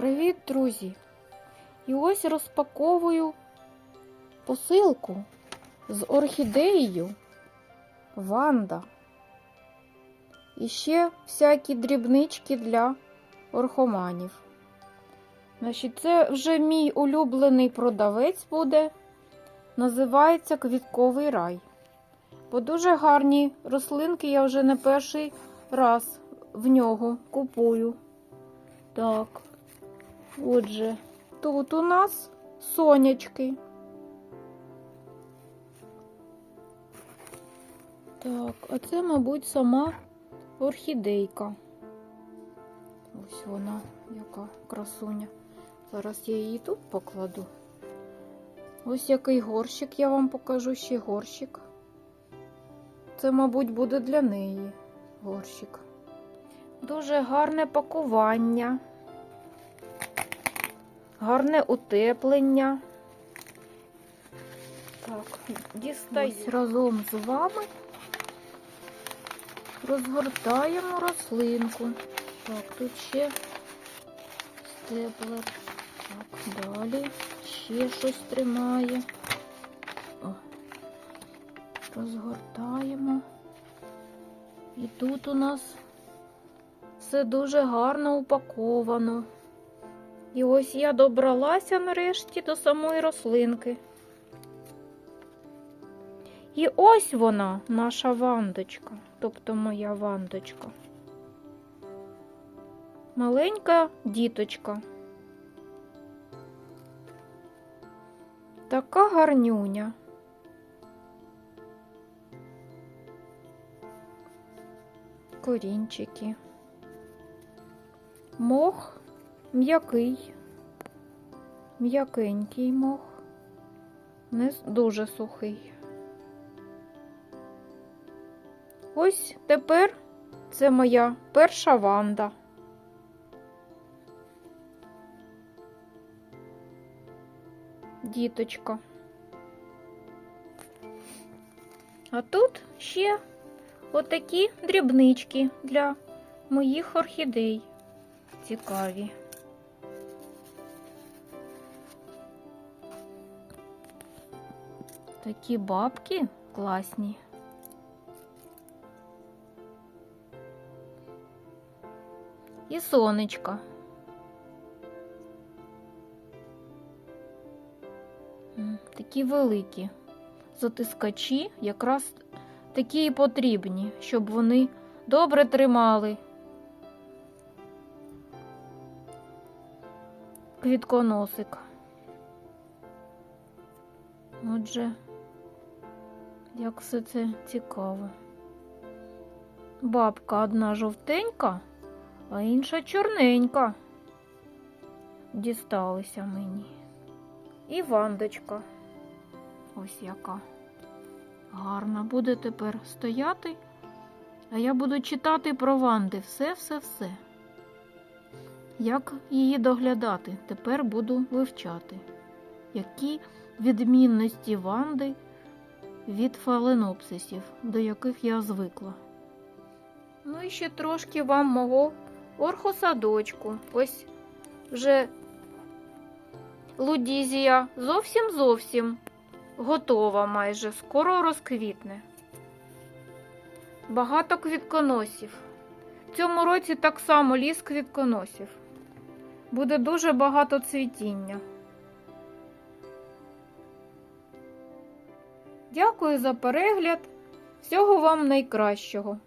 Привіт, друзі! І ось розпаковую посилку з орхідеєю Ванда. І ще всякі дрібнички для орхоманів. Значить, це вже мій улюблений продавець буде. Називається Квітковий рай. Бо дуже гарні рослинки я вже не перший раз в нього купую. Так. Отже, тут у нас сонячки. Так, а це, мабуть, сама орхідейка. Ось вона, яка красуня. Зараз я її тут покладу. Ось який горщик я вам покажу ще горщик. Це, мабуть, буде для неї горщик. Дуже гарне пакування, гарне утеплення. Так, дістаю Ось разом з вами розгортаємо рослинку. Так, тут ще степлер. Так, далі ще щось тримає. О, розгортаємо. І тут у нас все дуже гарно упаковано. І ось я добралася нарешті до самої рослинки. І ось вона, наша вандочка, тобто моя вандочка. Маленька діточка. Така гарнюня. Корінчики. Мох м'який, м'якенький мох, не дуже сухий. Ось тепер це моя перша ванда. Діточка. А тут ще отакі дрібнички для моїх орхідей. Цікаві. Такі бабки класні. І сонечка. Такі великі затискачі якраз такі і потрібні, щоб вони добре тримали квітконосик. Отже, як все це цікаво. Бабка одна жовтенька, а інша чорненька. Дісталися мені. І вандочка. Ось яка. Гарна буде тепер стояти, а я буду читати про Ванди все-все-все. Як її доглядати, тепер буду вивчати. Які відмінності Ванди від фаленопсисів, до яких я звикла. Ну і ще трошки вам мого орхосадочку. Ось вже лудізія зовсім зовсім готова майже, скоро розквітне. Багато квітконосів. В цьому році так само ліс квітконосів. Буде дуже багато цвітіння. Дякую за перегляд. Всього вам найкращого.